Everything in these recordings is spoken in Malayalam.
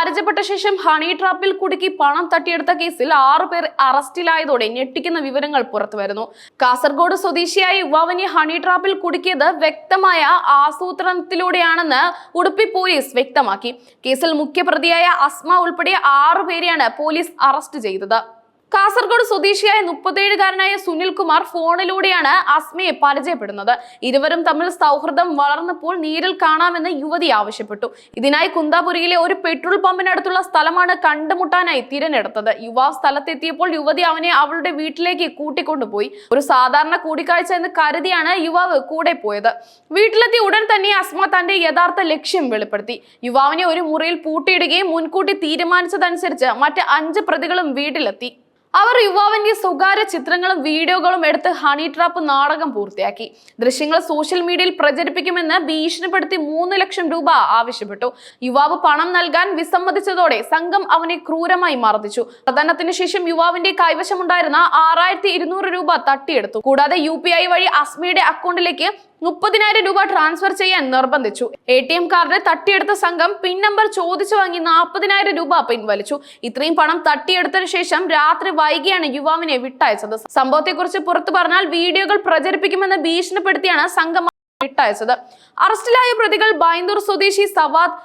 പരിചയപ്പെട്ട ശേഷം ഹണി ട്രാപ്പിൽ കുടുക്കി പണം തട്ടിയെടുത്ത കേസിൽ ആറു പേർ അറസ്റ്റിലായതോടെ ഞെട്ടിക്കുന്ന വിവരങ്ങൾ പുറത്തുവരുന്നു. കാസർഗോഡ് സ്വദേശിയായ യുവാവിനെ ഹണി ട്രാപ്പിൽ കുടുക്കിയത് വ്യക്തമായ ആസൂത്രണത്തിലൂടെയാണെന്ന് ഉടുപ്പി പോലീസ് വ്യക്തമാക്കി. കേസിൽ മുഖ്യപ്രതിയായ അസ്മ ഉൾപ്പെടെ ആറു പേരെയാണ് പോലീസ് അറസ്റ്റ് ചെയ്തത്. കാസർഗോഡ് സ്വദേശിയായ മുപ്പത്തേഴുകാരനായ സുനിൽ കുമാർ ഫോണിലൂടെയാണ് അസ്മയെ പരിചയപ്പെടുന്നത്. ഇരുവരും തമ്മിൽ സൗഹൃദം വളർന്നപ്പോൾ നേരിൽ കാണാമെന്ന് യുവതി ആവശ്യപ്പെട്ടു. ഇതിനായി കുന്താപുരിയിലെ ഒരു പെട്രോൾ പമ്പിനടുത്തുള്ള സ്ഥലമാണ് കണ്ടുമുട്ടാനായി തിരഞ്ഞെടുത്തത്. യുവാവ് സ്ഥലത്തെത്തിയപ്പോൾ യുവതി അവനെ അവളുടെ വീട്ടിലേക്ക് കൂട്ടിക്കൊണ്ടുപോയി. ഒരു സാധാരണ കൂടിക്കാഴ്ച എന്ന് കരുതിയാണ് യുവാവ് കൂടെ പോയത്. വീട്ടിലെത്തി ഉടൻ തന്നെ അസ്മ തന്റെ യഥാർത്ഥ ലക്ഷ്യം വെളിപ്പെടുത്തി. യുവാവിനെ ഒരു മുറിയിൽ പൂട്ടിയിടുകയും മുൻകൂട്ടി തീരുമാനിച്ചതനുസരിച്ച് മറ്റ് അഞ്ച് പ്രതികളും വീട്ടിലെത്തി. അവർ യുവാവിന്റെ സ്വകാര്യ ചിത്രങ്ങളും വീഡിയോകളും എടുത്ത് ഹണി ട്രാപ്പ് നാടകം പൂർത്തിയാക്കി. ദൃശ്യങ്ങൾ സോഷ്യൽ മീഡിയയിൽ പ്രചരിപ്പിക്കുമെന്ന് ഭീഷണിപ്പെടുത്തി മൂന്ന് ലക്ഷം രൂപ ആവശ്യപ്പെട്ടു. യുവാവ് പണം നൽകാൻ വിസമ്മതിച്ചതോടെ സംഘം അവനെ ക്രൂരമായി മർദ്ദിച്ചു. പ്രധാനത്തിന് ശേഷം യുവാവിന്റെ കൈവശമുണ്ടായിരുന്ന ആറായിരത്തി ഇരുന്നൂറ് രൂപ തട്ടിയെടുത്തു. കൂടാതെ യു വഴി അസ്മിയുടെ അക്കൗണ്ടിലേക്ക് മുപ്പതിനായിരം രൂപ ട്രാൻസ്ഫർ ചെയ്യാൻ നിർബന്ധിച്ചു. എ ടി എം കാർഡ് തട്ടിയെടുത്ത സംഘം പിൻ നമ്പർ ചോദിച്ചു വാങ്ങി നാൽപ്പതിനായിരം രൂപ പിൻവലിച്ചു. ഇത്രയും പണം തട്ടിയെടുത്തതിനു ശേഷം രാത്രി വൈകിയാണ് യുവാവിനെ വിട്ടയച്ചത്. സംഭവത്തെക്കുറിച്ച് പുറത്തു പറഞ്ഞാൽ വീഡിയോകൾ പ്രചരിപ്പിക്കുമെന്ന് ഭീഷണിപ്പെടുത്തിയാണ് സംഘം വിട്ടയച്ചത്. അറസ്റ്റിലായ പ്രതികൾ ബൈന്ദൂർ സ്വദേശി സവാദ്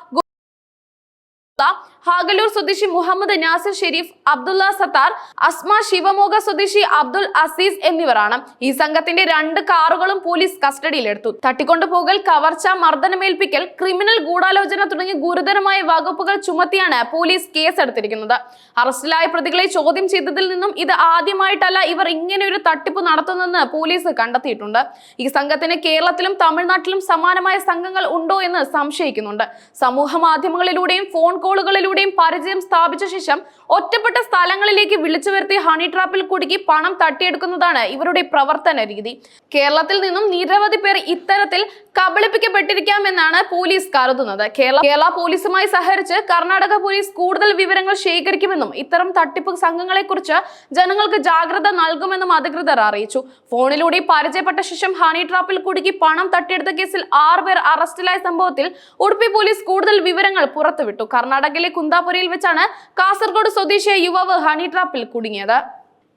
ഹാഗലൂർ സ്വദേശി മുഹമ്മദ് നാസിർ ഷെരീഫ് അബ്ദുള്ള സത്താർ അസ്മ ശിവമോഗ സ്വദേശി അബ്ദുൽ അസീസ് എന്നിവരാണ്. ഈ സംഘത്തിന്റെ രണ്ട് കാറുകളും പോലീസ് കസ്റ്റഡിയിലെടുത്തു. തട്ടിക്കൊണ്ടുപോകൽ കവർച്ച മർദ്ദനമേൽപ്പിക്കൽ ക്രിമിനൽ ഗൂഢാലോചന തുടങ്ങിയ ഗുരുതരമായ വകുപ്പുകൾ ചുമത്തിയാണ് പോലീസ് കേസെടുത്തിരിക്കുന്നത്. അറസ്റ്റിലായ പ്രതികളെ ചോദ്യം ചെയ്തതിൽ നിന്നും ഇത് ആദ്യമായിട്ടല്ല ഇവർ ഇങ്ങനെ ഒരു തട്ടിപ്പ് നടത്തുന്നതെന്ന് പോലീസ് കണ്ടെത്തിയിട്ടുണ്ട്. ഈ സംഘത്തിന് കേരളത്തിലും തമിഴ്നാട്ടിലും സമാനമായ സംഘങ്ങൾ ഉണ്ടോ എന്ന് സംശയിക്കുന്നുണ്ട്. സമൂഹ മാധ്യമങ്ങളിലൂടെയും ഫോൺ കോളുകളിലൂടെയും പരിചയം സ്ഥാപിച്ച ശേഷം ഒറ്റപ്പെട്ട സ്ഥലങ്ങളിലേക്ക് വിളിച്ചു വരുത്തി ഹണി ട്രാപ്പിൽ കുടുക്കി പണം തട്ടിയെടുക്കുന്നതാണ് ഇവരുടെ പ്രവർത്തന രീതി. കേരളത്തിൽ നിന്നും നിരവധി പേർ ഇത്തരത്തിൽ കബളിപ്പിക്കപ്പെട്ടിരിക്കാമെന്നാണ് പോലീസ് കരുതുന്നത്. കേരള കേരള പോലീസുമായി സഹകരിച്ച് കർണാടക പോലീസ് കൂടുതൽ വിവരങ്ങൾ ശേഖരിക്കുമെന്നും ഇത്തരം തട്ടിപ്പ് സംഘങ്ങളെ കുറിച്ച് ജനങ്ങൾക്ക് ജാഗ്രത നൽകുമെന്നും അധികൃതർ അറിയിച്ചു. ഫോണിലൂടെ പരിചയപ്പെട്ട ശേഷം ഹണി ട്രാപ്പിൽ കുടുക്കി പണം തട്ടിയെടുത്ത കേസിൽ ആറ് പേർ അറസ്റ്റിലായ സംഭവത്തിൽ ഉടുപ്പി പോലീസ് കൂടുതൽ വിവരങ്ങൾ പുറത്തുവിട്ടു. കർണാടകയിലെ കുന്താപുരയിൽ വെച്ചാണ് കാസർഗോഡ് സ്വദേശിയായ യുവാവ് ഹണി ട്രാപ്പിൽ കുടുങ്ങിയത്.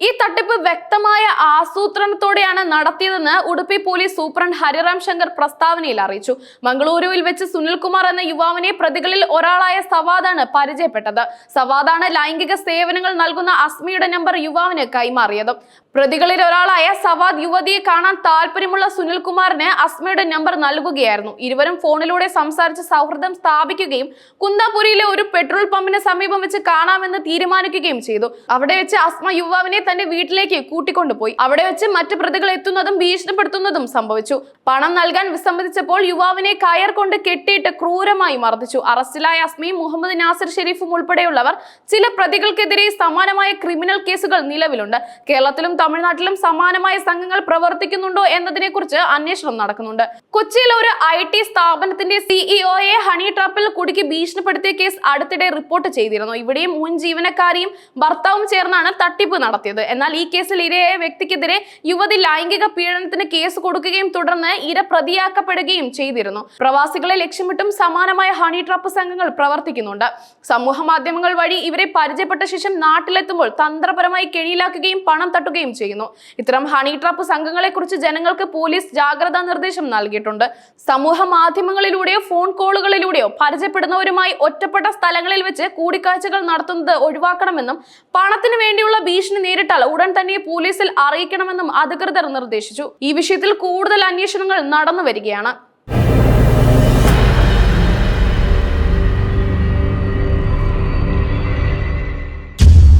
ഈ തട്ടിപ്പ് വ്യക്തമായ ആസൂത്രണത്തോടെയാണ് നടത്തിയതെന്ന് ഉടുപ്പി പോലീസ് സൂപ്രണ്ട് ഹരിറാം ശങ്കർ പ്രസ്താവനയിൽ അറിയിച്ചു. മംഗളൂരുവിൽ വെച്ച് സുനിൽകുമാർ എന്ന യുവാവിനെ പ്രതികളിൽ ഒരാളായ സവാദാണ് പരിചയപ്പെട്ടത്. സവാദാണ് ലൈംഗിക സേവനങ്ങൾ നൽകുന്ന അസ്മിയുടെ നമ്പർ യുവാവിന് കൈമാറിയത്. പ്രതികളിൽ ഒരാളായ സവാദ് യുവതിയെ കാണാൻ താല്പര്യമുള്ള സുനിൽകുമാറിന് അസ്മയുടെ നമ്പർ നൽകുകയായിരുന്നു. ഇരുവരും ഫോണിലൂടെ സംസാരിച്ച് സൗഹൃദം സ്ഥാപിക്കുകയും കുന്താപുരിയിലെ ഒരു പെട്രോൾ പമ്പിന് സമീപം വെച്ച് കാണാമെന്ന് തീരുമാനിക്കുകയും ചെയ്തു. അവിടെ വെച്ച് അസ്മ യുവാവിനെ തന്റെ വീട്ടിലേക്ക് കൂട്ടിക്കൊണ്ടുപോയി. അവിടെ വെച്ച് മറ്റ് പ്രതികൾ എത്തുന്നതും ഭീഷണിപ്പെടുത്തുന്നതും സംഭവിച്ചു. പണം നൽകാൻ വിസമ്മതിച്ചപ്പോൾ യുവാവിനെ കയർ കൊണ്ട് കെട്ടിയിട്ട് ക്രൂരമായി മർദ്ദിച്ചു. അറസ്റ്റിലായ അസ്മയും മുഹമ്മദ് നാസിർ ഷെരീഫും ഉൾപ്പെടെയുള്ളവർ ചില പ്രതികൾക്കെതിരെ സമാനമായ ക്രിമിനൽ കേസുകൾ നിലവിലുണ്ട്. കേരളത്തിലും തമിഴ്നാട്ടിലും സമാനമായ സംഘങ്ങൾ പ്രവർത്തിക്കുന്നുണ്ടോ എന്നതിനെ കുറിച്ച് അന്വേഷണം നടക്കുന്നുണ്ട്. കൊച്ചിയിൽ ഒരു ഐ ടി സ്ഥാപനത്തിന്റെ സിഇഒയെ ഹണി ട്രാപ്പിൽ കുടുക്കി ഭീഷണിപ്പെടുത്തിയ കേസ് അടുത്തിടെ റിപ്പോർട്ട് ചെയ്തിരുന്നു. ഇവിടെയും മുൻ ജീവനക്കാരിയും ഭർത്താവും ചേർന്നാണ് തട്ടിപ്പ് നടത്തിയത്. എന്നാൽ ഈ കേസിൽ ഇരയായ വ്യക്തിക്കെതിരെ യുവതി ലൈംഗിക പീഡനത്തിന് കേസ് കൊടുക്കുകയും തുടർന്ന് ഇര പ്രതിയാക്കപ്പെടുകയും ചെയ്തിരുന്നു. പ്രവാസികളെ ലക്ഷ്യമിട്ടും സമാനമായ ഹണി ട്രാപ്പ് സംഘങ്ങൾ പ്രവർത്തിക്കുന്നുണ്ട്. സമൂഹ മാധ്യമങ്ങൾ വഴി ഇവരെ പരിചയപ്പെട്ട ശേഷം നാട്ടിലെത്തുമ്പോൾ തന്ത്രപരമായി കെണിയിലാക്കുകയും പണം തട്ടുകയും ചെയ്യുന്നു. ഇത്തരം ഹണി ട്രാപ്പ് സംഘങ്ങളെ കുറിച്ച് ജനങ്ങൾക്ക് പോലീസ് ജാഗ്രതാ നിർദ്ദേശം നൽകിയിട്ടുണ്ട്. സമൂഹ മാധ്യമങ്ങളിലൂടെയോ ഫോൺ കോളുകളിലൂടെയോ പരിചയപ്പെടുന്നവരുമായി ഒറ്റപ്പെട്ട സ്ഥലങ്ങളിൽ വെച്ച് കൂടിക്കാഴ്ചകൾ നടത്തുന്നത് ഒഴിവാക്കണമെന്നും പണത്തിന് വേണ്ടിയുള്ള ഭീഷണി നേരിട്ടാൽ ഉടൻ തന്നെ പോലീസിൽ അറിയിക്കണമെന്നും അധികൃതർ നിർദ്ദേശിച്ചു. ഈ വിഷയത്തിൽ കൂടുതൽ അന്വേഷണങ്ങൾ നടന്നു വരികയാണ്.